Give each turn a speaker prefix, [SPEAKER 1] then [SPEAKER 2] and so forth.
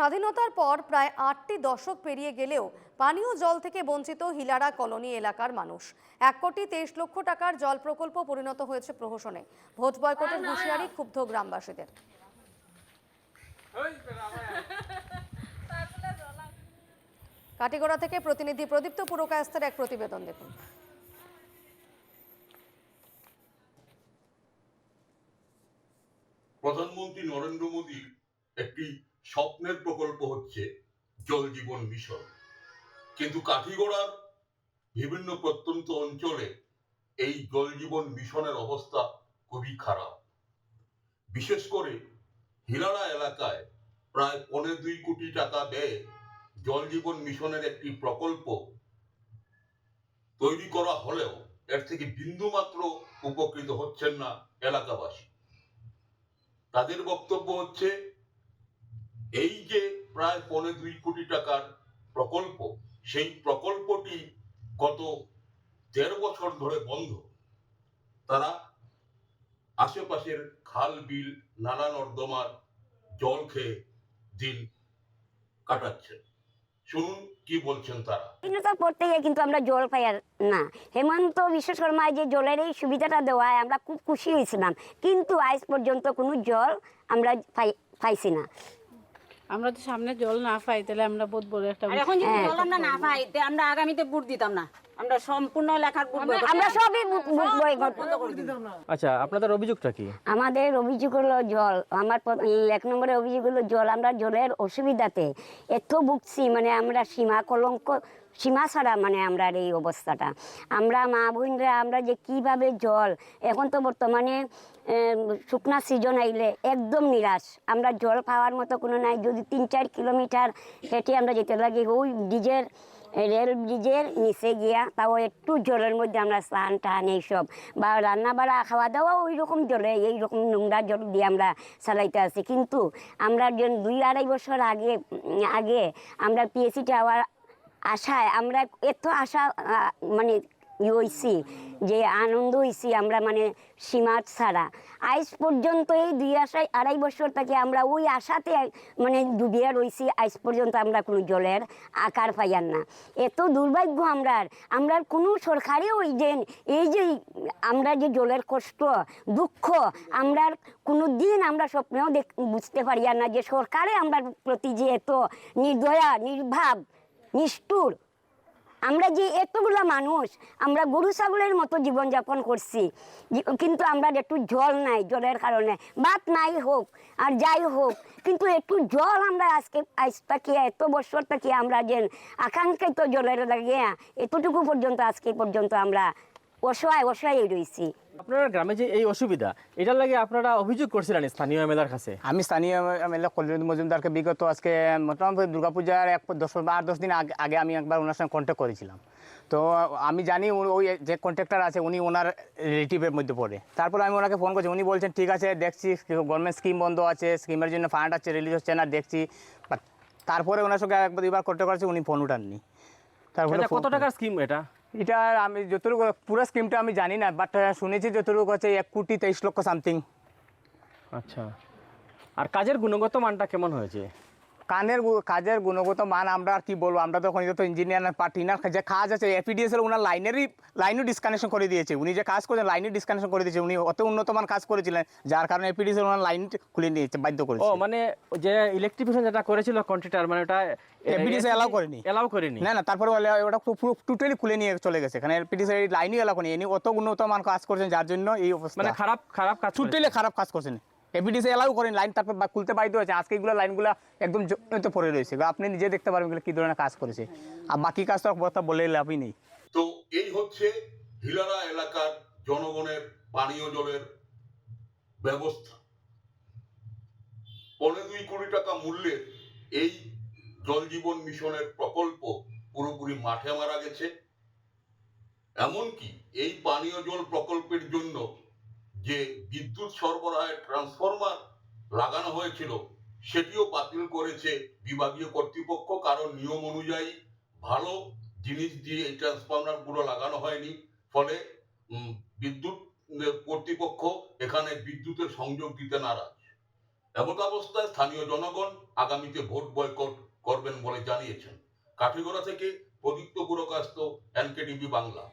[SPEAKER 1] স্বাধীনতার পর প্রায় আটটি দশক পেরিয়ে গেলেও পানীয় জল থেকে বঞ্চিত হিলারা কলোনি এলাকার মানুষ। এক কোটি তেইশ লক্ষ টাকার জল প্রকল্প পরিণত হয়েছে প্রহসনে। ভোট বয়কটের হুঁশিয়ারি ক্ষুব্ধ গ্রামবাসীদের। কাটিগড়া থেকে প্রতিনিধি প্রদীপ্ত পুরকায়স্তের এক প্রতিবেদন দেখুন।
[SPEAKER 2] প্রধানমন্ত্রী নরেন্দ্র মোদীর একটি স্বপ্নের প্রকল্প হচ্ছে জল জীবন মিশন। কিন্তু কাঠিগড়ার বিভিন্ন প্রত্যন্ত অঞ্চলে এই জল জীবন মিশনের অবস্থা খুবই খারাপ। বিশেষ করে হিরাড়া এলাকায় প্রায় পনেরো দুই কোটি টাকা ব্যয়ে জল জীবন মিশনের একটি প্রকল্প তৈরি করা হলেও এর থেকে বিন্দুমাত্র উপকৃত হচ্ছেন না এলাকাবাসী। তাদের বক্তব্য হচ্ছে এই যে প্রায় পৌনে দুই কোটি টাকার প্রকল্প, সেই প্রকল্পটি গত দেড় বছর ধরে বন্ধ। তারা আশেপাশের খাল, বিল নালা নর্দমার জল খেয়ে দিন কাটাচ্ছেন। শুনুন কি বলছেন তারা।
[SPEAKER 3] স্বাধীনতার পর থেকে কিন্তু আমরা জল পাই না। হেমন্ত বিশ্ব যে জলের এই সুবিধাটা দেওয়ায় আমরা খুব খুশি হয়েছিলাম। কিন্তু আজ পর্যন্ত কোনো জল আমরা পাই পাইছি না।
[SPEAKER 4] আমরা তো সামনে জল না পাই তাহলে আমরা বোধ বলে একটা
[SPEAKER 5] আর এখন যদি
[SPEAKER 3] হ্যাঁ।
[SPEAKER 5] জল আমরা না পাই তে আমরা আগামীতে বুট দিতাম না। আমরা সম্পূর্ণ লেখার বুট
[SPEAKER 3] আমরা সবই বুক বয়কট
[SPEAKER 6] আচ্ছা আপনাদের অভিযোগটা কি?
[SPEAKER 3] আমাদের অভিযোগ হলো জল। আমার এক নম্বরে অভিযোগ হলো জল আমরা জলের অসুবিধাতে এত ভুগছি মানে আমরা সীমা কলঙ্ক সীমা ছাড়া মানে আমরা এই অবস্থাটা। আমরা মা বোনরা, আমরা যে কীভাবে জল, এখন তো বর্তমানে শুকনা সিজন আইলে একদম নিরাশ। আমরা জল পাওয়ার মতো কোনো নাই, যদি তিন চার কিলোমিটার হেঁটে আমরা যেতে লাগি, ওই ডিজের রেল ব্রিজের নিচে গিয়া তাও একটু জলের মধ্যে আমরা স্নান টান এইসব, বা রান্না বাড়া খাওয়া দাওয়া ওই রকম জলে এই রকম নোংরা জল দিয়ে আমরা চালাইতে আছি। কিন্তু আমরা দুই আড়াই বছর আগে আগে আমরা পিএসসি টাওয়ার আশায় আমরা এত আশা মানে হইছি যে আনন্দ হইছি আমরা মানে সীমা ছাড়া। আজ পর্যন্ত এই দুই আশায় আড়াই বছর থেকে আমরা ওই আশাতে মানে ডুবিয়ে রইছি আজ পর্যন্ত আমরা কোনো জলের আকার পাইয়ার না। এত দুর্ভাগ্য আমরার আমরার কোনো সরকারি ওই যে, এই যে আমরা যে জলের কষ্ট, দুঃখ আমরার কোনো দিন আমরা স্বপ্নেও দেখ, বুঝতে পারি না যে সরকারে আমরা প্রতি যে এত নির্দয়া, নির্ভাব নিষ্ঠুর। আমরা যে এতগুলা মানুষ, আমরা গরু, ছাগলের মতো জীবনযাপন করছি কিন্তু আমরা একটু জল নাই জলের কারণে। ভাত নাই হোক আর যাই হোক, কিন্তু একটু জল আমরা আজকে, আজ থেকে এত বছর থেকে আমরা যে আকাঙ্ক্ষিত জলের লাগিয়ে, এতটুকু পর্যন্ত, আজকে পর্যন্ত আমরা অসহায় অসহায় রয়েছি
[SPEAKER 6] আপনার গ্রামে যে এই অসুবিধা এটার লাগে আপনারা অভিযোগ করছিলেন স্থানীয় এমএলআর কাছে?
[SPEAKER 7] আমি স্থানীয় এমএলএ কলিরুদ্দিন মজুমদারকে বিগত আজকে মোটামুটি দুর্গাপূজার এক দশ আট দশ দিন আগে আগে আমি একবার ওনার সঙ্গে কন্ট্যাক্ট করেছিলাম। তো আমি জানি ওই যে কন্ট্রাক্টর আছে উনি ওনার রিলেটিভের মধ্যে পড়ে। তারপর আমি ওনাকে ফোন করছি উনি বলছেন ঠিক আছে দেখছি গভর্নমেন্ট স্কিম বন্ধ আছে স্কিমের জন্য ফান্ড আছে রিলিজ হচ্ছে না দেখছি। তারপরে ওনার সঙ্গে একবার দুইবার কন্ট্যাক্ট করেছি উনি ফোন উঠাননি। তারপরে
[SPEAKER 6] কত টাকার স্কিম এটা?
[SPEAKER 7] এটা আমি যতটুকু পুরো স্কিমটা আমি জানি না বাট শুনেছি যতটুকু হচ্ছে এক কোটি তেইশ লক্ষ সামথিং
[SPEAKER 6] আচ্ছা। আর কাজের গুণগত মানটা কেমন হয়েছে?
[SPEAKER 7] কানের কাজের গুণগত মান আমরা আর কি বলব? আমরা তো তো ইঞ্জিনিয়ার পার্টি না যে কাজ আছে এপিডিএসএল ওনার লাইনেরই লাইনও ডিসকানেকশন করে দিয়েছে। উনি যে কাজ করেছেন লাইনের ডিসকানেকশন করে দিয়েছে। উনি অত উন্নত মান কাজ করেছিলেন যার কারণে এপিডিএসএল ওনার লাইন খুলে নিয়েছে বাধ্য করেছে।
[SPEAKER 6] ও মানে যে ইলেকট্রিফিকেশন যেটা করেছিল কন্ট্রাক্টর মানে ওটা
[SPEAKER 7] এপিডিএস allow করেনি।
[SPEAKER 6] এলাও করেনি।
[SPEAKER 7] না না তারপরে ওটা পুরো টোটালি খুলে নিয়ে চলে গেছে। এখানে এপিডিএসএল লাইনই এলাকা নেই ইনি অত উন্নত মান কাজ করেছেন যার জন্য এই অবস্থা।
[SPEAKER 6] মানে খারাপ খারাপ কাজ
[SPEAKER 7] টোটালি খারাপ কাজ করছেন। এপিডিসি এলাও করেন লাইন তারপর খুলতে বাধ্য হয়েছে। আজকে এগুলো লাইনগুলো একদম জমিতে পড়ে রয়েছে। আপনি নিজে দেখতে পারবেন এগুলো কী ধরনের কাজ করেছে। আর বাকি কাজ তো কথা বলে লাভই নেই।
[SPEAKER 2] তো এই হচ্ছে হিলারা এলাকার জনগণের পানীয় জলের ব্যবস্থা। পনেরো দুই কোটি টাকা মূল্যের এই জল জীবন মিশনের প্রকল্প পুরোপুরি মাঠে মারা গেছে। এমনকি এই পানীয় জল প্রকল্পের জন্য যে বিদ্যুৎ সরবরাহের ট্রান্সফরমার লাগানো হয়েছিল, সেটিও বাতিল করেছে বিভাগীয় কর্তৃপক্ষ। কারণ নিয়ম অনুযায়ী ভালো জিনিস দিয়ে এই ট্রান্সফরমারগুলো লাগানো হয়নি। ফলে বিদ্যুৎ কর্তৃপক্ষ এখানে বিদ্যুতের সংযোগ দিতে নারাজ। এমতাবস্থায় স্থানীয় জনগণ আগামীতে ভোট বয়কট করবেন বলে জানিয়েছেন। কাঠিগড়া থেকে প্রদীপ্ত পুরকাস্ত এনকেটিভি বাংলা।